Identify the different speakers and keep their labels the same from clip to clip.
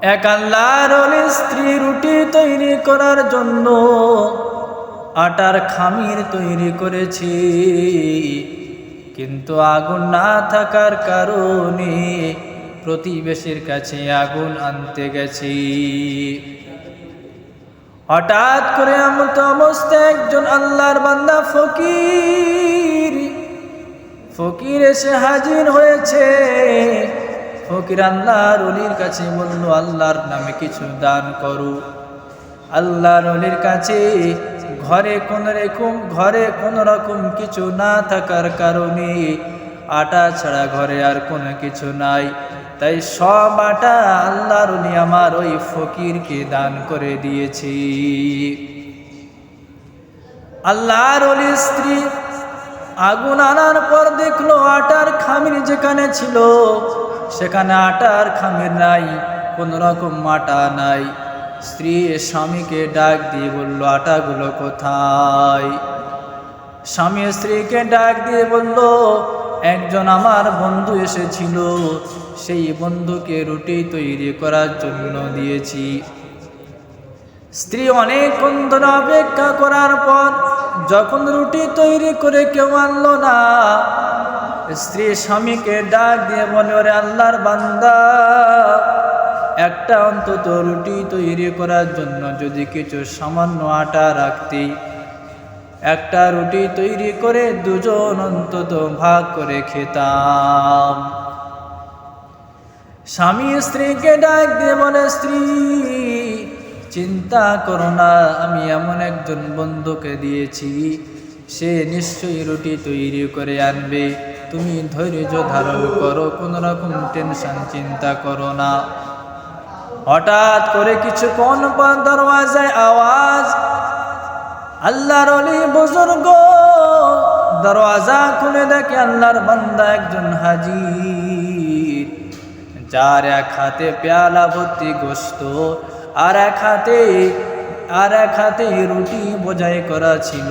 Speaker 1: এক আল্লাহর স্ত্রী রুটি তৈরি করার জন্য আটার খামির তৈরি করেছি। কিন্তু আগুন না থাকার কারণে প্রতিবেশীর কাছে আগুন আনতে গেছি। হঠাৎ করে এমন অবস্থায় একজন আল্লাহর বান্দা ফকির ফকির এসে হাজির হয়েছে। ফকির আল্লাহর অলির কাছে বলল, আল্লাহর নামে কিছু দান করো। আল্লাহর অলির কাছে ঘরে কোন রকম, ঘরে কোন রকম কিছু না থাকার কারণে আটা ছাড়া ঘরে আর কোনো কিছু নাই। তাই সব আটা আল্লাহর অলি আমার ওই ফকিরকে দান করে দিয়েছি। আল্লাহর অলির স্ত্রী আগুন আনার পর দেখল আটার খামির যেখানে ছিল সেখানে আটার খামির নাই, কোন রকম আটা নাই। স্ত্রী স্বামীকে ডাক দিয়ে বলল, আটাগুলো কোথায়? স্বামী স্ত্রীকে ডাক দিয়ে বলল, একজন আমার বন্ধু এসেছিল, সেই বন্ধুকে রুটি তৈরি করার জন্য দিয়েছি। স্ত্রী অনেকক্ষণ ধরে অপেক্ষা করার পর, যখন রুটি তৈরি করে কেউ আনলো না স্ত্রী স্বামীকে ডাক দিয়ে বলে, ওরে আল্লাহর বান্দা, একটা অন্তত রুটি তৈরি করার জন্য যদি কিছু সামান্য আটা রাখতি। একটা রুটি তৈরি করে দুজন অন্তত ভাগ করে খেতাম। স্বামী স্ত্রীকে ডাক দিয়ে বলে, স্ত্রী, চিন্তা করো না, আমি এমন একজন বন্ধুকে দিয়েছি, সে নিশ্চয়ই রুটি তৈরি করে আনবে। তুমি ধৈর্য ধারণ করো কোনো রকম টেনশন চিন্তা করো না। হঠাৎ করে কিছুক্ষণ পর দরওয়াজায় আওয়াজ, আল্লাহর অলি বুজুর্গ। দরওয়াজা খুলে দেখে আল্লাহর বান্দা একজন হাজির, যার এক হাতে পেয়ালা ভর্তি গোস্ত আর এক হাতে, আর এক হাতে রুটি বোঝাই করা ছিল।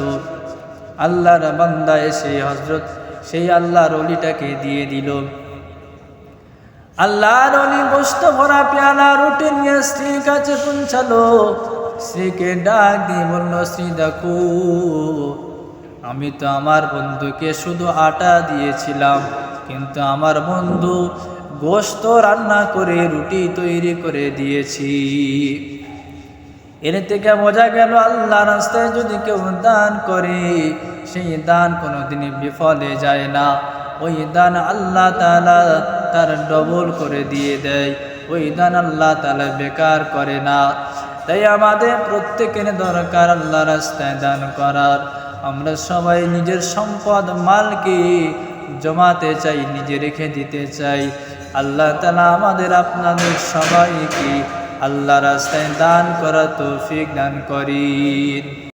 Speaker 1: আল্লাহর বান্দা এসে হজরত সেই আল্লাহর অলিটাকে দিয়ে দিল। আল্লাহর অলি গোস্ত ভরা পেয়ালা রুটি নিয়ে স্ত্রীর কাছে পৌঁছালো। স্ত্রীকে ডাক দিয়ে বলল শ্রী দেখো, আমি তো আমার বন্ধুকে শুধু আটা দিয়েছিলাম, কিন্তু আমার বন্ধু গোস্ত রান্না করে রুটি তৈরি করে দিয়েছি। এর থেকে বোঝা গেল আল্লাহ রাস্তায় যদি কেউ দান করে, সেই দান কোনোদিনই বিফলে যায় না। ওই দান আল্লাহ তালা তার ডবল করে দিয়ে দেয়। ওই দান আল্লাহ তালা বেকার করে না। তাই আমাদের প্রত্যেকের দরকার আল্লাহ রাস্তায় দান করার। আমরা সবাই নিজের সম্পদ, মালকে জমাতে চাই, নিজে রেখে দিতে চাই। আল্লাহ তালা আমাদের আপনাদের সবাইকে আল্লাহ রাস্তায় দান করা তৌফিক দান করি।